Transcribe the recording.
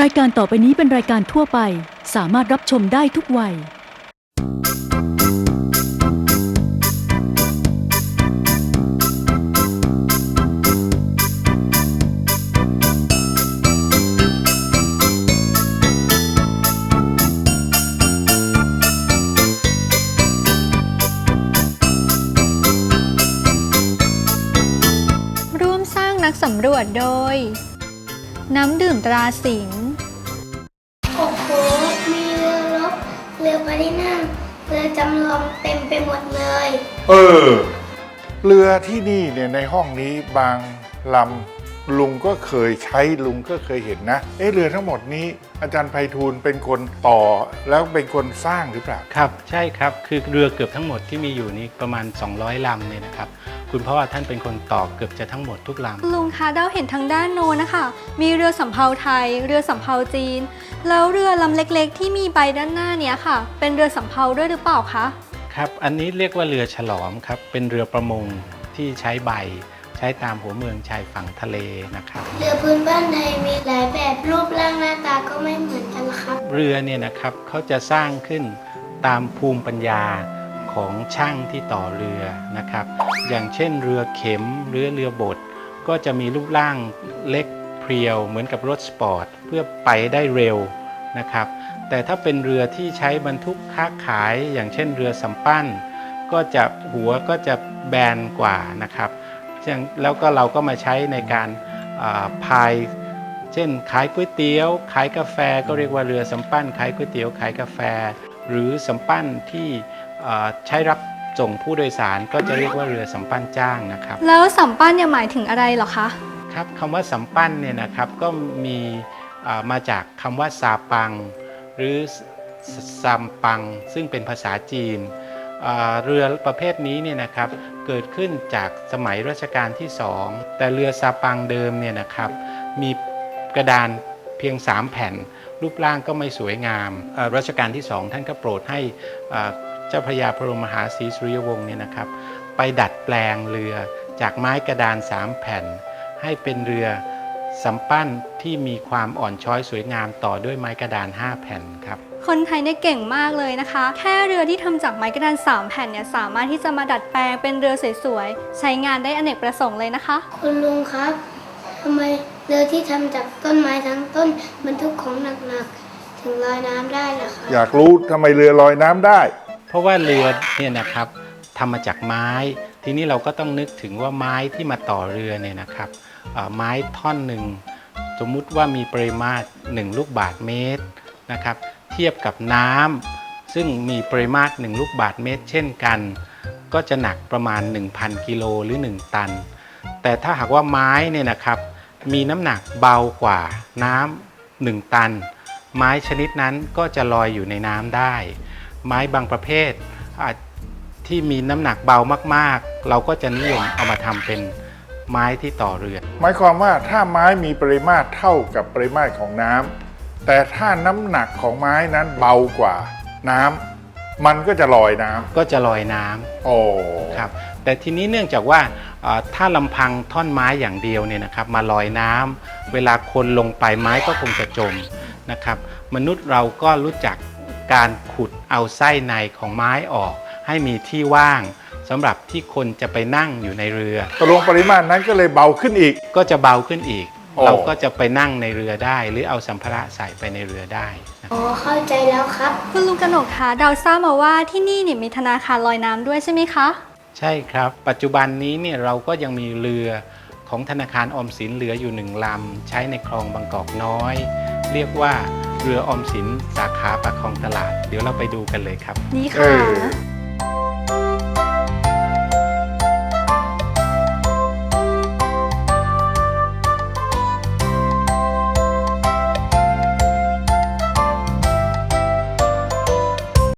รายการต่อไปนี้เป็นรายการทั่วไป สามารถรับชมได้ทุกวัย ร่วมสร้างนักสำรวจโดย น้ำดื่มตราสิงห์ จำลองเต็มไปหมดเลย เออ เรือที่นี่เนี่ยในห้องนี้บางลำลุงก็เคยใช้ลุงก็เคยเห็นนะเอ๊ะเรือทั้งหมดนี้ อาจารย์ไพฑูรย์เป็นคนต่อแล้วเป็นคนสร้างหรือเปล่า ครับใช่ครับคือเรือเกือบทั้งหมดที่มีอยู่นี้ประมาณ 200ลำเนี่ยนะครับ คุณพ่อท่านเป็นคนต่อเกือบจะทั้งหมดทุกลำลุงคะเดาเห็นทางด้านโน้นนะคะ มีเรือสำเภาไทย เรือสำเภาจีน แล้วเรือลำเล็กๆ ที่มีใบด้านหน้าเนี้ยค่ะ เป็นเรือสำเภาด้วยหรือเปล่าคะ ครับ อันนี้เรียกว่าเรือฉลอมครับ เป็นเรือประมงที่ใช้ใบ ใช้ตามหัวเมืองชายฝั่งทะเลนะครับ เรือพื้นบ้านไทยมีหลายแบบรูปร่างหน้าตาก็ไม่เหมือนกันครับ เรือเนี่ยนะครับเขาจะสร้างขึ้นตามภูมิปัญญาของช่างที่ต่อเรือนะครับ อย่างเช่นเรือเข็มหรือเรือบดก็จะมีรูปร่างเล็ก เพรียวเหมือนกับรถสปอร์ตเพื่อไปได้เร็วนะครับแต่ถ้าเป็นเรือที่ใช้บรรทุกค้าขายอย่างเช่นเรือสำปั้น ก็จะหัวก็จะแบนกว่านะครับแล้วก็เราก็มาใช้ในการาพายเช่นขายก๋วยเตี๋ยวขายกาแฟก็เรียกว่าเรือสำปั้นขายก๋วยเตี๋ยวขายกาแฟ หรือสำปั้นที่ใช้รับส่งผู้โดยสารก็จะเรียกว่าเรือสำปั้นจ้างนะครับ แล้วสำปั้นเนี่ยหมายถึงอะไรหรอคะ ครับคำว่าสำปั้นเนี่ยนะครับก็มีมาจากคำว่าซาปัง หรือซัมปัง ซึ่งเป็นภาษาจีนเรือประเภทนี้เนี่ยนะครับเกิดขึ้นจากสมัยรัชกาลที่สองแต่เรือซาปังเดิมเนี่ยนะครับมีกระดานเพียง 3 แผ่น รูปร่างก็ไม่สวยงามรัชกาลที่สองท่านก็โปรดให้เจ้าพระยาพระรมมหาศรีสุริยวงศ์เนี่ยนะครับไปดัดแปลงเรือจากไม้กระดาน 3 แผ่น ให้เป็นเรือสำปั้นที่มีความอ่อนช้อยสวยงามต่อด้วยไม้กระดาน 5 แผ่นครับ คนไทยเนี่ยเก่งมากเลยนะคะ แค่เรือที่ทำจากไม้กระดานสามแผ่นเนี่ยสามารถที่จะมาดัดแปลงเป็นเรือสวยๆ ใช้งานได้อเนกประสงค์เลยนะคะ คุณลุงครับทำไมเรือที่ทำจากต้นไม้ทั้งต้นบรรทุกของหนักๆถึงลอยน้ำได้ล่ะครับอยากรู้ทำไมเรือลอยน้ำได้ เพราะว่าเรือเนี่ยนะครับทำมาจากไม้ ทีนี้เราก็ต้องนึกถึงว่าไม้ที่มาต่อเรือเนี่ยนะครับเอ่อ ไม้ท่อนหนึ่งสมมุติว่ามีปริมาตร 1 ลูกบาทเมตรนะครับเทียบกับน้ำซึ่งมีปริมาตร 1 ลูกบาทเมตร เช่นกัน ก็จะหนักประมาณ 1,000 กิโลหรือ 1 ตัน แต่ถ้าหากว่าไม้เนี่ยนะครับมีน้ำหนักเบากว่าน้ำ1ตัน ไม้ชนิดนั้นก็จะลอยอยู่ในน้ำได้ ไม้บางประเภทที่มีน้ำหนักเบามากๆ เราก็จะนิยมเอามาทำเป็น ไม้ที่ต่อเรือ หมายความว่าถ้าไม้มีปริมาตรเท่ากับปริมาตรของน้ำแต่ถ้าน้ำหนักของไม้นั้นเบากว่าน้ำมันก็จะลอยน้ก็จะลอยน้ำำโอ้ครับ แต่ทีนี้เนื่องจากว่าเอ่อถ้าลำพังท่อนไม้อย่างเดียวเนี่ยนะครับมาลอยน้ำเวลาคนลงไปไม้ก็คงจะจมนะครับ มนุษย์เราก็รู้จักการขุดเอาไส้ในของไม้ออก ให้มีที่ว่าง สำหรับที่คนจะไปนั่งอยู่ในเรือ ตกลงปริมาตรนั้นก็เลยเบาขึ้นอีก ก็จะเบาขึ้นอีก โอ้ เราก็จะไปนั่งในเรือได้ หรือเอาสัมภาระใส่ไปในเรือได้นะครับอ๋อเข้าใจแล้วครับ คุณลุงกนกคะเราทราบมาว่าที่นี่เนี่ยมีธนาคารลอยน้ำด้วยใช่ไหมคะ ใช่ครับ ปัจจุบันนี้เนี่ยเราก็ยังมีเรือของธนาคารออมสินเหลืออยู่หนึ่งลำใช้ในคลองบางกอกน้อย เรียกว่าเรือออมสินสาขาปากคลองตลาด เดี๋ยวเราไปดูกันเลยครับ นี่เอค่ะ อ